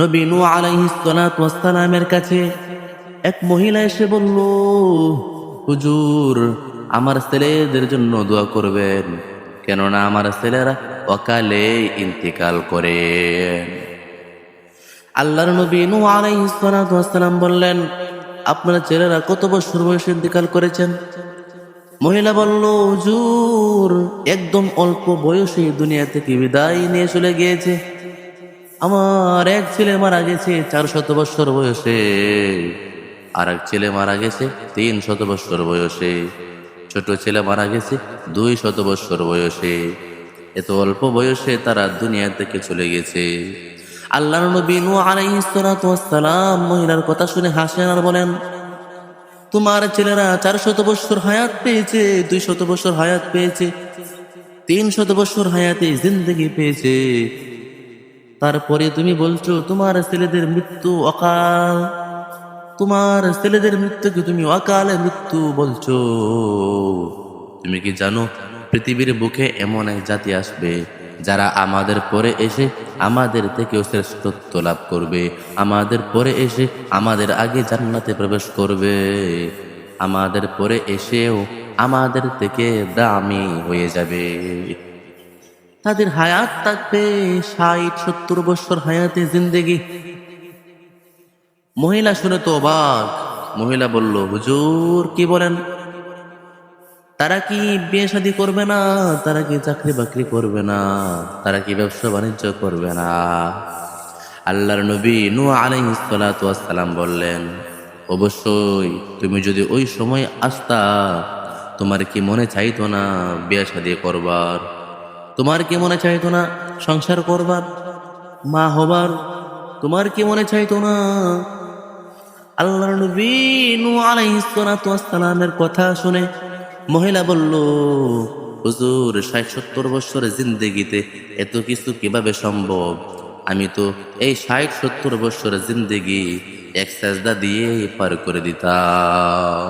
নবী নু আলাইহিসসালামের কাছে এক মহিলা এসে বলল, হুজুর, আমার ছেলেদের জন্য দোয়া করবেন। কেননা আমার ছেলেরা অকালে ইন্তেকাল করেন আল্লাহর নবী নু আলাইহিসসালাম বললেন, আপনার ছেলেরা কত বছর বয়সে ইন্তেকাল করেছেন? মহিলা বলল, হুজুর, একদম অল্প বয়সে দুনিয়া থেকে বিদায় নিয়ে চলে গিয়েছে। আমার এক ছেলে মারা গেছে চার শত বৎসর বয়সে। আর এক ছেলে মারা গেছে তিন শত বৎসর বয়সে। ছোট ছেলে মারা গেছে দুই শত বৎসর বয়সে। এত অল্প বয়সে তারা দুনিয়া থেকে চলে গেছে। আল্লাহ নবী নূহ আলাইহিস সালাতু ওয়াস সালাম মহিলার কথা শুনে হাসেন আর বলেন, তোমার ছেলেরা চার শত বৎসর হায়াত পেয়েছে, দুই শত বৎসর হায়াত পেয়েছে, তিন শত বৎসর হায়াতে জিন্দগি পেয়েছে। তারপরে তুমি বলছো, তোমার ছেলেদের মৃত্যু অকাল। তোমার ছেলেদের মৃত্যুকে তুমি অকালে মৃত্যু বলছো। তুমি কি জানো, পৃথিবীর বুকে এমন এক জাতি আসবে, যারা আমাদের পরে এসে আমাদের থেকেও শ্রেষ্ঠত্ব লাভ করবে। আমাদের পরে এসে আমাদের আগে জান্নাতে প্রবেশ করবে। আমাদের পরে এসেও আমাদের থেকে দামি হয়ে যাবে। তাদের হায়াত থাকবে, ষাট, সত্তর বছর হায়াতে জিন্দেগি। মহিলা শুনে তো অবাক। মহিলা বলল, হুজুর, কি বলেন? তারা কি বিয়ে শাদী করবে না? তারা কি চাকরি বাকরি করবে না? তারা কি ব্যবসা বাণিজ্য করবে না? আল্লাহর নবী নু আলাইসালাম বললেন, অবশ্যই তুমি যদি ওই সময় আসতা, তোমার কি মনে চাইতো না বিয়ে শাদী করবার? তোমার কি মনে চাইতো না সংসার করবার? মা হবার, তোমার কি মনে চাইতো না? আল্লাহ নবী নু আলাইহিসসালামের কথা শুনে মহিলা বলল, হুজুর, ষাট সত্তর বছরের জিন্দেগিতে এত কিছু কীভাবে সম্ভব? আমি তো এই ষাট সত্তর বছরের জিন্দেগি এক সাজদা দিয়ে পার করে দিতাম।